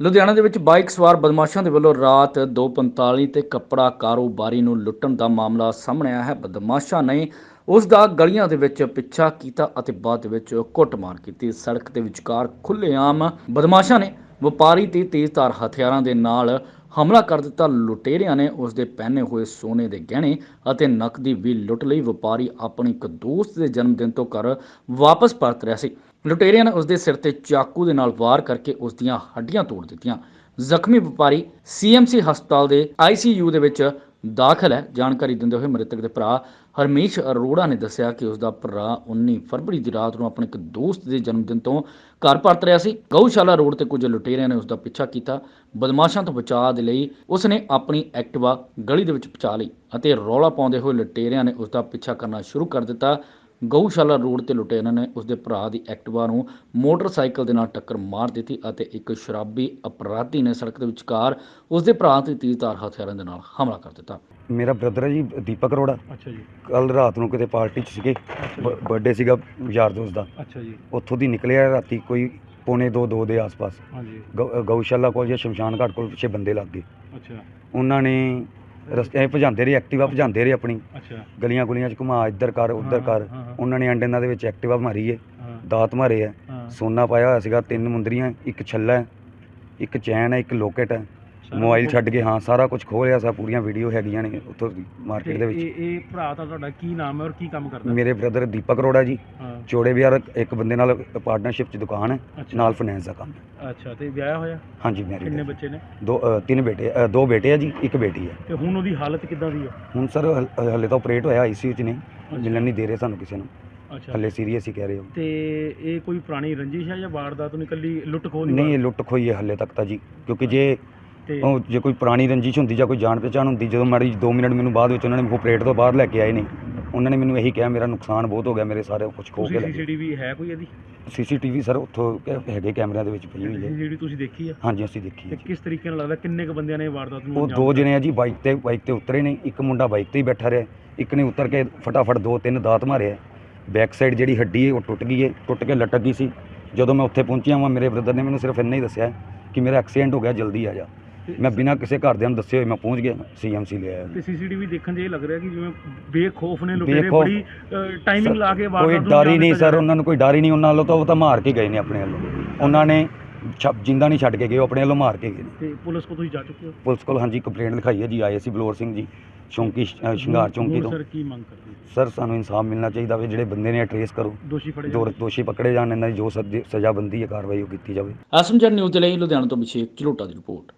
ਲੁਧਿਆਣਾ ਦੇ ਵਿੱਚ ਬਾਈਕ ਸਵਾਰ ਬਦਮਾਸ਼ਾਂ ਦੇ ਵੱਲੋਂ ਰਾਤ 2:45 ਤੇ ਕੱਪੜਾ ਕਾਰੋਬਾਰੀ ਨੂੰ ਲੁੱਟਣ ਦਾ ਮਾਮਲਾ ਸਾਹਮਣੇ ਆਇਆ ਹੈ। ਬਦਮਾਸ਼ਾਂ ਨੇ ਉਸ ਦਾ ਗਲੀਆਂ ਦੇ ਵਿੱਚ ਪਿੱਛਾ ਕੀਤਾ ਅਤੇ ਬਾਅਦ ਵਿੱਚ ਕੁੱਟਮਾਰ ਕੀਤੀ। ਸੜਕ ਦੇ ਵਿਚਕਾਰ ਖੁੱਲ੍ਹੇਆਮ ਬਦਮਾਸ਼ਾਂ ਨੇ ਵਪਾਰੀ ਤੇ ਤੇਜ਼ਧਾਰ ਹਥਿਆਰਾਂ ਦੇ ਨਾਲ ਹਮਲਾ ਕਰ ਦਿੱਤਾ। ਲੁਟੇਰਿਆਂ ਨੇ ਉਸ ਦੇ ਪਹਿਨੇ ਹੋਏ ਸੋਨੇ ਦੇ ਗਹਿਣੇ ਅਤੇ ਨਕਦੀ ਵੀ ਲੁੱਟ ਲਈ। ਵਪਾਰੀ ਆਪਣੀ ਇੱਕ ਦੋਸਤ ਦੇ ਜਨਮ ਦਿਨ ਤੋਂ ਘਰ ਵਾਪਸ ਪਰਤ ਰਿਹਾ ਸੀ। ਲੁਟੇਰਿਆਂ ਨੇ ਉਸ ਦੇ ਸਿਰ ਤੇ ਚਾਕੂ ਦੇ ਨਾਲ ਵਾਰ ਕਰਕੇ ਉਸ ਦੀਆਂ ਹੱਡੀਆਂ ਤੋੜ ਦਿੱਤੀਆਂ। ਜ਼ਖਮੀ ਵਪਾਰੀ ਸੀਐਮਸੀ ਹਸਪਤਾਲ ਦੇ ਆਈਸੀਯੂ ਦੇ ਵਿੱਚ ਦਾਖਲ ਹੈ। ਜਾਣਕਾਰੀ ਦਿੰਦੇ ਹੋਏ ਮ੍ਰਿਤਕ ਦੇ ਭਰਾ ਹਰਮੇਸ਼ ਅਰੋੜਾ ਨੇ ਦੱਸਿਆ ਕਿ ਉਸ ਦਾ ਭਰਾ 19 ਫਰਵਰੀ ਦੀ ਰਾਤ ਨੂੰ ਆਪਣੇ ਇੱਕ ਦੋਸਤ ਦੇ ਜਨਮ ਦਿਨ ਤੋਂ ਘਰ ਪਰਤ ਰਿਹਾ ਸੀ। ਗਊਸ਼ਾਲਾ ਰੋਡ ਤੇ ਕੁਝ ਲੁਟੇਰਿਆਂ ਨੇ ਉਸ ਦਾ ਪਿੱਛਾ ਕੀਤਾ। ਬਦਮਾਸ਼ਾਂ ਤੋਂ ਬਚਾਅ ਦੇ ਲਈ ਉਸ ਨੇ ਆਪਣੀ ਐਕਟਿਵਾ ਗਲੀ ਦੇ ਵਿੱਚ ਪਹੁੰਚਾ ਲਈ ਅਤੇ ਰੌਲਾ ਪਾਉਂਦੇ ਹੋਏ ਲੁਟੇਰਿਆਂ ਨੇ ਉਸ ਦਾ ਪਿੱਛਾ ਕਰਨਾ ਸ਼ੁਰੂ ਕਰ ਦਿੱਤਾ। ਗਊਸ਼ਾਲਾ ਰੋਡ ਤੇ ਲੁਟੇਰਿਆਂ ਨੇ। ਉਸ ਦੇ ਭਰਾ ਦੀ ਐਕਟਿਵਾ ਨੂੰ ਮੋਟਰਸਾਈਕਲ ਦੇ ਨਾਲ ਟੱਕਰ ਮਾਰ ਦਿੱਤੀ ਅਤੇ ਇੱਕ ਸ਼ਰਾਬੀ ਅਪਰਾਧੀ ਨੇ ਸੜਕ ਦੇ ਵਿਚਕਾਰ ਉਸ ਦੇ ਭਰਾ ਤੇ ਤੇਜ਼ਧਾਰ ਹਥਿਆਰਾਂ ਦੇ ਨਾਲ ਹਮਲਾ ਕਰ ਦਿੱਤਾ। ਮੇਰਾ ਬ੍ਰਦਰ ਹੈ ਜੀ ਦੀਪਕ ਅਰੋੜਾ। ਅੱਛਾ ਜੀ। ਕੱਲ ਰਾਤ ਨੂੰ ਕਿਤੇ ਪਾਰਟੀ 'ਚ ਸੀਗੇ। ਬਰਥਡੇ ਸੀਗਾ ਯਾਰ ਦੋਸਤ ਦਾ। ਅੱਛਾ ਜੀ। ਉੱਥੋਂ ਦੀ ਨਿਕਲਿਆ ਰਾਤੀ ਕੋਈ ਪੌਣੇ 2 2 ਦੇ ਆਸ-ਪਾਸ। ਹਾਂਜੀ। ਗਊ- ਗਊਸ਼ਾਲਾ ਕੋਲ ਜਾਂ ਸ਼ਮਸ਼ਾਨ ਘਾਟ ਕੋਲ ਪਿੱਛੇ ਬੰਦੇ ਲੱਗ ਗਏ। ਅੱਛਾ। ਉਹਨਾਂ ਨੇ ਰਸਤੇ 'ਚ ਭਜਾਉਂਦੇ ਰਹੇ ਐਕਟਿਵਾ ਭਜਾਉਂਦੇ ਰਹੇ ਆਪਣੀ। ਅੱਛਾ। ਗਲੀਆਂ ਗੁਲੀਆਂ 'ਚ ਘੁਮਾ ਇੱਧਰ ਕਰ ਉੱਧਰ ਕਰ। ਉਹਨਾਂ ਨੇ ਅੰਡਿਆਂ ਦੇ ਵਿੱਚ ਐਕਟਿਵਾ ਮਾਰੀ ਹਾਂ। ਦਾਤ ਮਾਰੇ ਹਾਂ। ਸੋਨਾ ਪਾਇਆ ਹੋਇਆ ਸੀਗਾ ਤਿੰਨ ਮੁੰਦਰੀਆਂ ਇੱਕ ਛੱਲਾ ਹੈ, ਇੱਕ ਚੈਨ ਹੈ ਇੱਕ ਲੋਕੇਟ। ਹੈ ਮੋਬਾਈਲ ਛੱਡ ਕੇ ਹਾਂ ਸਾਰਾ ਕੁਝ ਖੋਹ ਲਿਆ ਸਾ ਪੂਰੀਆਂ ਵੀਡੀਓ ਹੈਗੀਆਂ ਨੇ ਉੱਥੋਂ ਮਾਰਕੀਟ ਦੇ ਵਿੱਚ। ਇਹ ਇਹ ਭਰਾ ਤਾਂ ਤੁਹਾਡਾ ਕੀ ਨਾਮ ਹੈ ਔਰ ਕੀ ਕੰਮ ਕਰਦਾ? ਮੇਰੇ ਬ੍ਰਦਰ ਦੀਪਕ ਅਰੋੜਾ ਜੀ। ਹਾਂ। ਚੋੜੇ ਵਿਆਰ ਇੱਕ ਬੰਦੇ ਨਾਲ ਪਾਰਟਨਰਸ਼ਿਪ 'ਚ ਦੁਕਾਨ ਹੈ ਅੱਛਾ। ਨਾਲ ਫਾਈਨੈਂਸ ਦਾ ਕੰਮ ਹੈ। ਅੱਛਾ ਤੇ ਵਿਆਹ ਹੋਇਆ? ਹਾਂਜੀ ਕਿੰਨੇ ਮੈਰਿਡ ਬੱਚੇ ਨੇ? ਦੋ ਅ, ਤਿੰਨ ਬੇਟੇ ਅ, ਦੋ ਬੇਟੇ ਆ ਜੀ ਇੱਕ ਬੇਟੀ ਹੈ ਤੇ ਹੁਣ ਉਹਦੀ ਹਾਲਤ ਕਿੱਦਾਂ ਦੀ ਹੈ ਹੁਣ ਸਰ ਹਲੇ ਤਾਂ ਆਪਰੇਟ ਹੋਇਆ ਆਈਸੀਯੂ 'ਚ ਨੇ ਮਿਲਣ ਨਹੀਂ ਦੇ ਰਹੇ ਸਾਨੂੰ ਕਿਸੇ ਨੂੰ। ਅੱਛਾ। ਹਲੇ ਸੀਰੀਅਸ ਹੀ ਕਹਿ ਰਹੇ ਹੋ। ਤੇ ਇਹ ਕੋਈ ਪੁਰਾਣੀ ਰੰਜਿਸ਼ ਹੈ ਜਾਂ ਵਾਰਦਾਤ ਨੂੰ ਇਕੱਲੀ ਲੁੱਟ ਖੋਹ ਦੀ ਨਹੀਂ ਇਹ? ਲੁੱਟ ਖੋਈ ਹੈ ਹਲੇ ਤੱਕ ਤਾਂ ਜੀ ਕਿਉਂਕਿ ਜੇ ਤੇ ਉਹ ਜੇ ਕੋਈ ਪੁਰਾਣੀ ਰੰਜਿਸ਼ ਹੁੰਦੀ ਜਾਂ ਕੋਈ ਜਾਣ ਪਛਾਣ ਹੁੰਦੀ ਜਦੋਂ ਮਾੜੀ 2 ਮਿੰਟ ਮੈਨੂੰ ਬਾਅਦ ਵਿੱਚ ਉਹਨਾਂ ਨੇ ਆਪਰੇਟ ਤੋਂ ਬਾਹਰ ਲੈ ਕੇ ਆਏ ਨੇ ਉਹਨਾਂ ਨੇ ਮੈਨੂੰ ਇਹੀ ਕਿਹਾ ਮੇਰਾ ਨੁਕਸਾਨ ਬਹੁਤ ਹੋ ਗਿਆ ਮੇਰੇ ਸਾਰੇ ਕੁਝ ਖੋ ਕੇ ਤੁਸੀਂ ਲੈ ਗਏ। ਸੀਸੀਟੀਵੀ ਹੈ ਕੋਈ ਇਹਦੀ? ਸੀਸੀਟੀਵੀ ਸਰ ਉੱਥੋਂ ਕ- ਹੈਗੇ ਕੈਮਰਿਆਂ ਦੇ ਵਿੱਚ ਪਈ ਹੋਈ ਹੈ। ਸੀਸੀਟੀਵੀ ਤੁਸੀਂ ਦੇਖੀ ਹੈ ਹਾਂਜੀ ਅਸੀਂ ਦੇਖੀ ਤੇ ਹੈ ਜੀ। ਕਿਸ ਤਰੀਕੇ ਨਾਲ ਲੱਗਦਾ ਕਿੰਨੇ ਕ ਬੰਦਿਆਂ ਨੇ ਇਹ ਵਾਰਦਾਤ ਨੂੰ ਉਹ ਦੋ? ਜਣੇ ਆ ਜੀ ਬਾਈਕ ਤੇ ਬਾਈਕ ਤੇ ਉਤਰੇ ਨੇ ਇੱਕ ਮੁੰਡਾ ਬਾਈਕ ਤੇ ਹੀ ਬੈਠਾ ਰਿਹਾ ਇੱਕ ਨੇ ਉਤਰ ਕੇ ਫਟਾਫਟ ਦੋ ਤਿੰਨ ਦਾਤ ਮਾਰਿਆ ਬੈਕ ਸਾਈਡ ਜਿਹੜੀ ਹੱਡੀ ਹੈ ਉਹ ਟੁੱਟ ਗਈ ਹੈ ਟੁੱਟ ਕੇ ਲਟਕ ਗਈ ਸੀ। ਜਦੋਂ ਮੈਂ ਉੱਥੇ ਪਹੁੰਚਿਆ ਵਾਂ ਮੇਰੇ ਬ੍ਰਦਰ ਨੇ ਮੈਨੂੰ ਸਿਰਫ ਇੰਨਾ ਹੀ ਦੱਸਿਆ ਕਿ ਮੇਰਾ ਐਕਸੀਡੈਂਟ ਹੋ ਗਿਆ ਜਲਦੀ ਆ ਜਾ। ਮੈਂ ਬਿਨਾਂ ਕਿਸੇ ਘਰਦਿਆਂ ਨੂੰ ਦੱਸੇ ਹੋਏ ਮੈਂ ਪਹੁੰਚ ਗਿਆ ਸੀਐਮਸੀ ਲੈ ਆਇਆ। ਤੇ ਸੀਸੀਟੀਵੀ ਦੇਖਣ 'ਚ ਇਹ ਲੱਗ ਰਿਹਾ ਕਿ ਜਿਵੇਂ ਬੇਖੌਫ ਨੇ ਲੁਟੇਰੇ ਬੇਖੌਫ। ਬੜੀ ਟਾਈਮਿੰਗ ਲਾ ਕੇ ਕੋਈ ਵਾਰਦਾਤ ਨੂੰ ਡਰ ਹੀ ਅੰਜਾਮ ਨਹੀਂ ਦਿੱਤਾ ਸਰ ਜਾ ਉਹਨਾਂ ਨੂੰ ਕੋਈ ਡਰ ਹੀ ਨਹੀਂ ਉਹਨਾਂ ਵੱਲੋਂ ਤਾਂ ਉਹ ਤਾਂ ਮਾਰ ਕੇ ਗਏ ਨੇ ਆਪਣੇ ਵੱਲੋਂ। ਉਹਨਾਂ ਨੇ ਛ- ਜਿੰਦਾ ਨਹੀਂ ਛੱਡ ਕੇ ਗਏ ਉਹ ਆਪਣੇ ਵੱਲੋਂ ਮਾਰ ਕੇ ਗਏ ਨੇ। ਤੇ ਪੁਲਿਸ ਕੋ ਤੁਸੀਂ ਜਾ ਚੁੱਕੇ ਹੋ? ਪੁਲਿਸ ਕੋਲ ਹਾਂਜੀ ਕੰਪਲੇਂਟ ਲਿਖਾਈ ਹੈ ਜੀ ਆਏ ਸੀ ਬਲੌਰ ਸਿੰਘ ਜੀ ਚੌਂਕੀ ਅ, ਸ਼ਿੰਗਾਰ ਚੌਂਕੀ ਤੋਂ। ਸਰ ਕੀ ਮੰਗ ਕਰਦੇ ਹੋ? ਸਰ ਸਾਨੂੰ ਇਨਸਾਫ ਮਿਲਣਾ ਚਾਹੀਦਾ ਵੀ ਜਿਹੜੇ ਬੰਦੇ ਨੇ ਟਰੇਸ ਕਰੋ। ਦੋਸ਼ੀ ਫੜੇ ਦੋ ਦੋਸ਼ੀ ਪਕੜੇ ਜਾਣ ਇਹਨਾਂ ਦੀ ਜੋ ਸਜ਼ਾ- ਬੰਦੀ ਹੈ ਕਾਰਵਾਈ ਉਹ ਕੀਤੀ ਜਾਵੇ। ਐਸਐਮਜਨ ਨਿਊਜ਼ ਦੇ ਲਈ ਲੁਧਿਆਣਾ ਤੋਂ ਅਭਿਸ਼ੇਕ ਝਲੋਟਾ ਦੀ ਰਿਪੋਰਟ।